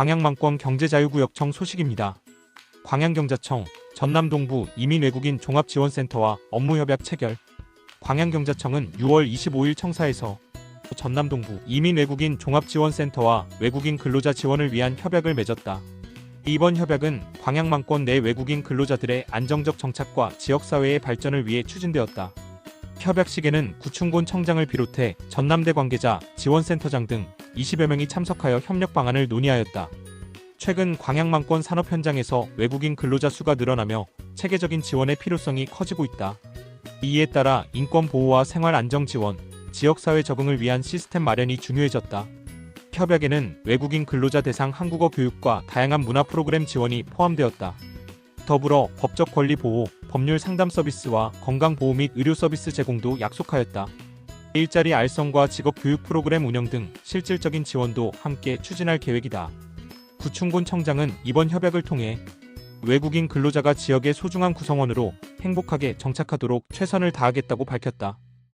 광양망권 경제자유구역청 소식입니다. 광양경자청, 전남동부 이민외국인 종합지원센터와 업무협약 체결. 광양경자청은 6월 25일 청사에서 전남동부 이민외국인 종합지원센터와 외국인 근로자 지원을 위한 협약을 맺었다. 이번 협약은 광양망권 내 외국인 근로자들의 안정적 정착과 지역사회의 발전을 위해 추진되었다. 협약 시에는 구충곤 청장을 비롯해 전남대 관계자, 지원센터장 등 20여 명이 참석하여 협력 방안을 논의하였다. 최근 광양망권 산업 현장에서 외국인 근로자 수가 늘어나며 체계적인 지원의 필요성이 커지고 있다. 이에 따라 인권 보호와 생활 안정 지원, 지역사회 적응을 위한 시스템 마련이 중요해졌다. 협약에는 외국인 근로자 대상 한국어 교육과 다양한 문화 프로그램 지원이 포함되었다. 더불어 법적 권리 보호, 법률 상담 서비스와 건강 보호 및 의료 서비스 제공도 약속하였다. 일자리 알선과 직업 교육 프로그램 운영 등 실질적인 지원도 함께 추진할 계획이다. 구충곤 청장은 이번 협약을 통해 외국인 근로자가 지역의 소중한 구성원으로 행복하게 정착하도록 최선을 다하겠다고 밝혔다.